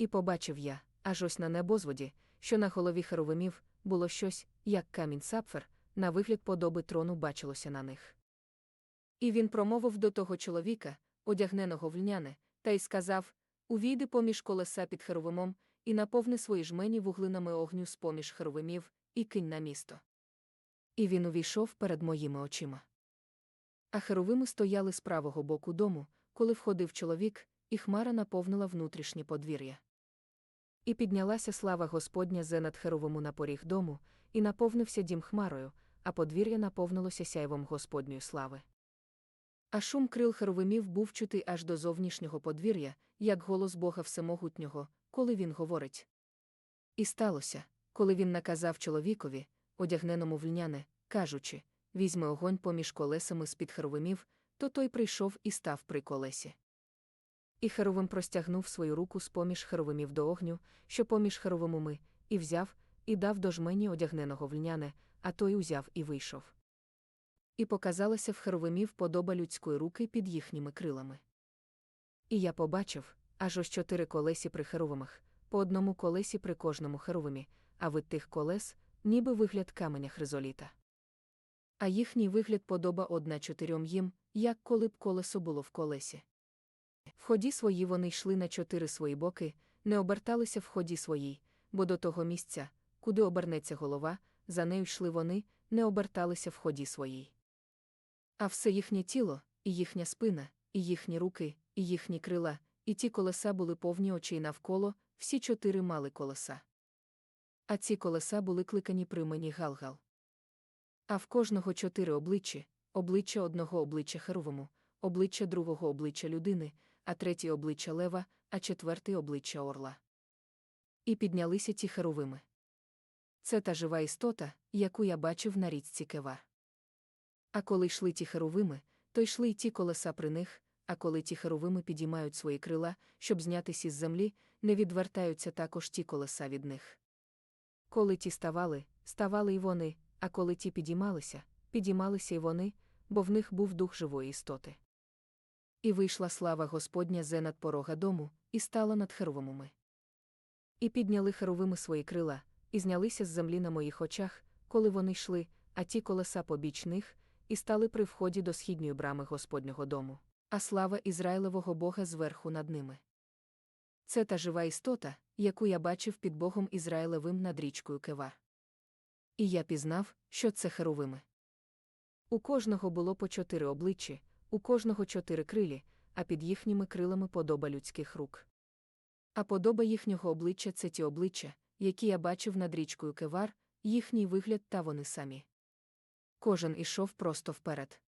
І побачив я, аж ось на небозводі, що на голові херовимів було щось, як камінь сапфер, на вигляд подоби трону бачилося на них. І він промовив до того чоловіка, одягненого в льняне, та й сказав: Увійди поміж колеса під херовимом, і наповни свої жмені вуглинами огню з поміж херовимів, і кинь на місто. І він увійшов перед моїми очима. А херовими стояли з правого боку дому, коли входив чоловік, і хмара наповнила внутрішнє подвір'я. І піднялася слава Господня зе над херовому на поріг дому, і наповнився дім хмарою, а подвір'я наповнилося сяйвом Господньої слави. А шум крил херовимів був чути аж до зовнішнього подвір'я, як голос Бога Всемогутнього, коли він говорить. І сталося, коли він наказав чоловікові, одягненому в льняне, кажучи візьми огонь поміж колесами з-під херовимів, то той прийшов і став при колесі. І херовим простягнув свою руку з поміж херовимів до огню, що поміж херовимами, і взяв, і дав до жмені одягненого в льняне, а той узяв і вийшов. І показалася в херовимів подоба людської руки під їхніми крилами. І я побачив, аж ось чотири колесі при херовимах, по одному колесі при кожному херовимі, а вид тих колес, ніби вигляд каменя хризоліта. А їхній вигляд подоба одна чотирьом їм, як коли б колесо було в колесі. В ході свої вони йшли на чотири свої боки, не оберталися в ході своїй, бо до того місця, куди обернеться голова, за нею йшли вони, не оберталися в ході своїй. А все їхнє тіло, і їхня спина, і їхні руки, і їхні крила, і ті колеса були повні очей навколо, всі чотири мали колеса. А ці колеса були кликані при мені Галгал. А в кожного чотири обличчя, обличчя одного обличчя Херовому, обличчя другого обличчя людини, а третє обличчя лева, а четверте обличчя орла. І піднялися ті херовими. Це та жива істота, яку я бачив на річці Кевар. А коли йшли ті херовими, то йшли й ті колеса при них, а коли ті херовими підіймають свої крила, щоб знятися із землі, не відвертаються також ті колеса від них. Коли ті ставали, ставали й вони, а коли ті підіймалися, підіймалися й вони, бо в них був дух живої істоти. І вийшла слава Господня зе над порога дому, і стала над херовимами. І підняли херовими свої крила, і знялися з землі на моїх очах, коли вони йшли, а ті колеса побіч них, і стали при вході до східньої брами Господнього дому, а слава Ізраїлевого Бога зверху над ними. Це та жива істота, яку я бачив під Богом Ізраїлевим над річкою Кевар. І я пізнав, що це херовими. У кожного було по чотири обличчя, у кожного чотири крилі, а під їхніми крилами подоба людських рук. А подоба їхнього обличчя це ті обличчя, які я бачив над річкою Кевар, їхній вигляд та вони самі. Кожен ішов просто вперед.